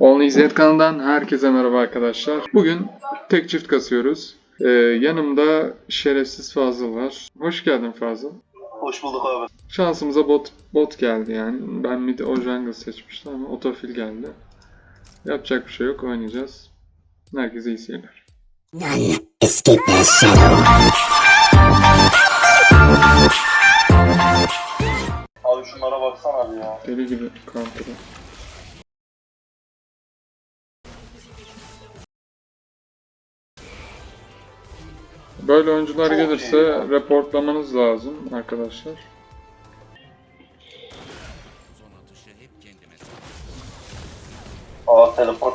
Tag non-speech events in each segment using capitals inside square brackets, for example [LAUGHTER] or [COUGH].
Only İzzet kanalından herkese merhaba arkadaşlar. Bugün tek çift kasıyoruz. Ee, yanımda şerefsiz Fazıl var. Hoş geldin Fazıl. Hoş bulduk abi. Şansımıza bot bot geldi yani. Ben mid o jungle seçmiştim ama otofil geldi. Yapacak bir şey yok oynayacağız. Herkese iyi seyirler. Abi şunlara baksana abi ya. Deli gibi counter'ı. Böyle oyuncular Çok gelirse iyi reportlamanız lazım arkadaşlar. Aa teleport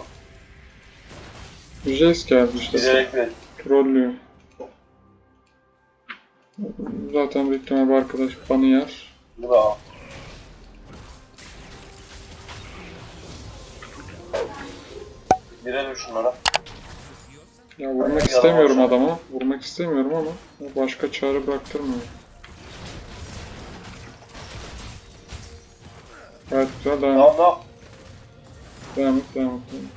Jace geldi işte. bilerek. Trollüyor. Zaten büyük ihtimalle bu arkadaş banı yer. Abi? Girelim şunlara. Ya vurmak istemiyorum adama. Vurmak istemiyorum ama başka çare bıraktırmıyor. Evet güzel devam. Tamam tamam. Devam et, devam et. devam.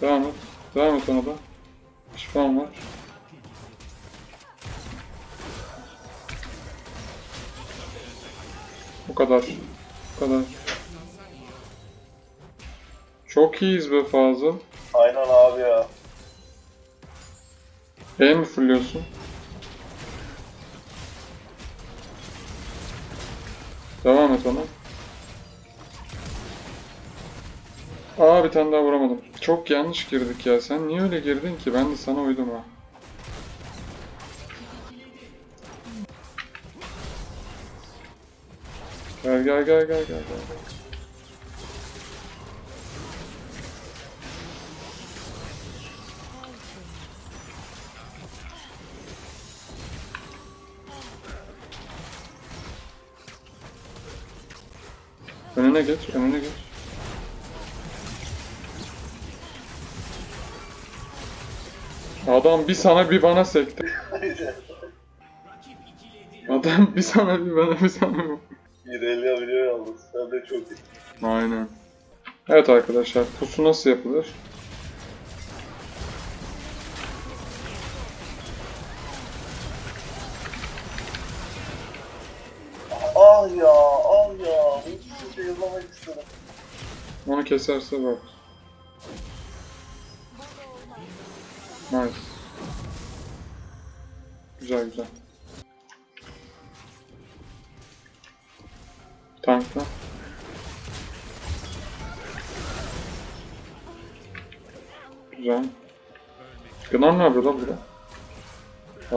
Devam et. Devam et ona da. Şifam var. Bu kadar. Bu kadar. Çok iyiyiz be Fazıl. Aynen abi ya. E mi fulluyorsun? Devam et ona. Aa bir tane daha vuramadım. Çok yanlış girdik ya. Sen niye öyle girdin ki? Ben de sana uydum ha. Gel gel gel gel gel gel. Önüne geç, önüne geç. Adam bir sana bir bana sekti. Adam bir sana bir bana bir sana bir İlerleyebiliyor yalnız. Sen de çok iyi. Aynen. Evet arkadaşlar pusu nasıl yapılır? Ah ya, ah ya. Hiçbir şey yazmamak istedim. Onu keserse bak. Nice. Güzel güzel. Tankla. Güzel. Gınar ne yapıyor lan burada?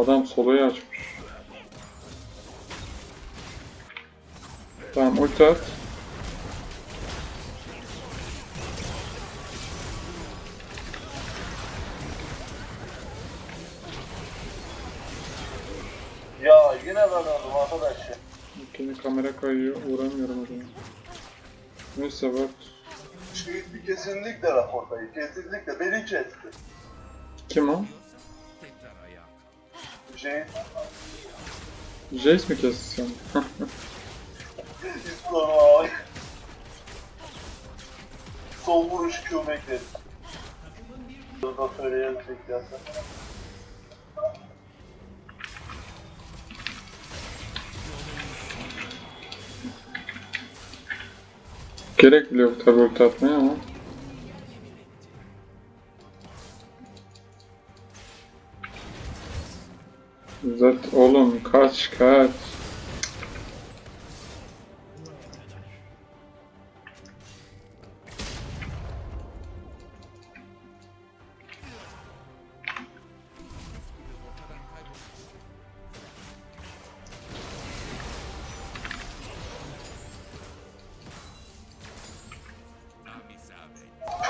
Adam soloyu açmış. Tamam ulti at. Ya yine ben öldüm arkadaş Yine kamera kayıyor. Uğramıyorum o zaman. Neyse bak. Şehit kesinlikle raportayı. Kesinlikle beni kesti. Kim o? Şehit Jace mi kesti seni? İslam [LAUGHS] abi. Sol vuruş bekledi. Burada söyleyelim beklersen. Gerek bile yok tabi ulti atmaya ama. Zat oğlum kaç kaç.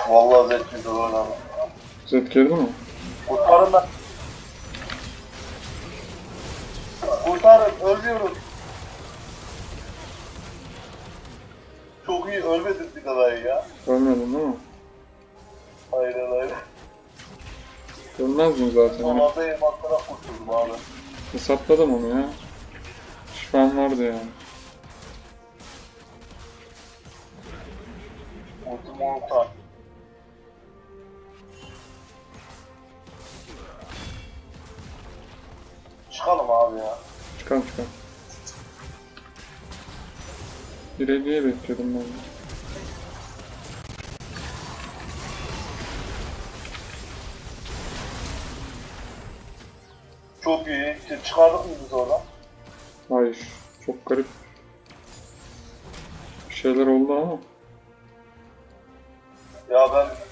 Vallahi zevkli de oynadım. Zed girdi mi? Kurtarın da. Kurtarın, ölüyoruz. Çok iyi, ölmedik bir daha ya. Ölmedin değil mi? Aynen aynen. Ölmez mi zaten? Hani Normalde elmaslara kurtuldum abi. hesapladım onu ya. Şifam vardı yani. Ultim orta. Çıkalım abi ya. Çıkalım çıkalım. İleriye bekliyordum ben. Çok iyi. Çıkardık mı biz oradan? Hayır. Çok garip. Bir şeyler oldu ama. Ya ben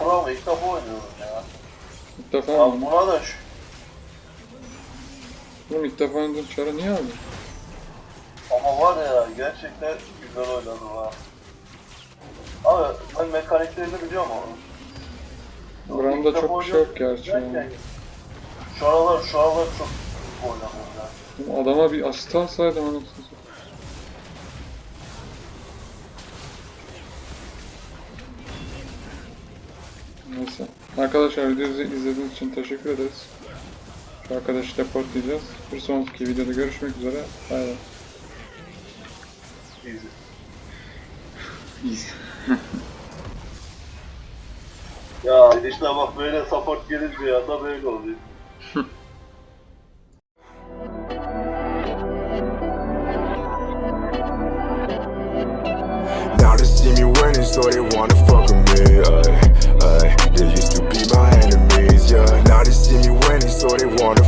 ben Bravo ilk defa oynuyorum ya. İlk defa Ya mı? buna da şu... Oğlum ilk defa oynadığın çarı niye aldın? Ama var ya gerçekten güzel oynadım ha. Abi ben mekaniklerini biliyorum ama. Buranın da çok bir şey yok gerçi ya. Derken, Şu aralar şu aralar çok oynadım ya. Oğlum Adama bir asist alsaydım anasını satayım. Arkadaşlar videomuzu izlediğiniz için teşekkür ederiz. Şu arkadaşı report diyeceğiz. Bir sonraki videoda görüşmek üzere. Bay bay. Easy. Easy. Ya işte bak böyle support gelince ya da böyle oluyor. Now they see me winning, so they wanna fuck with me. Ay, Ay, they used to be my enemies, yeah. Now they see me winning, so they wanna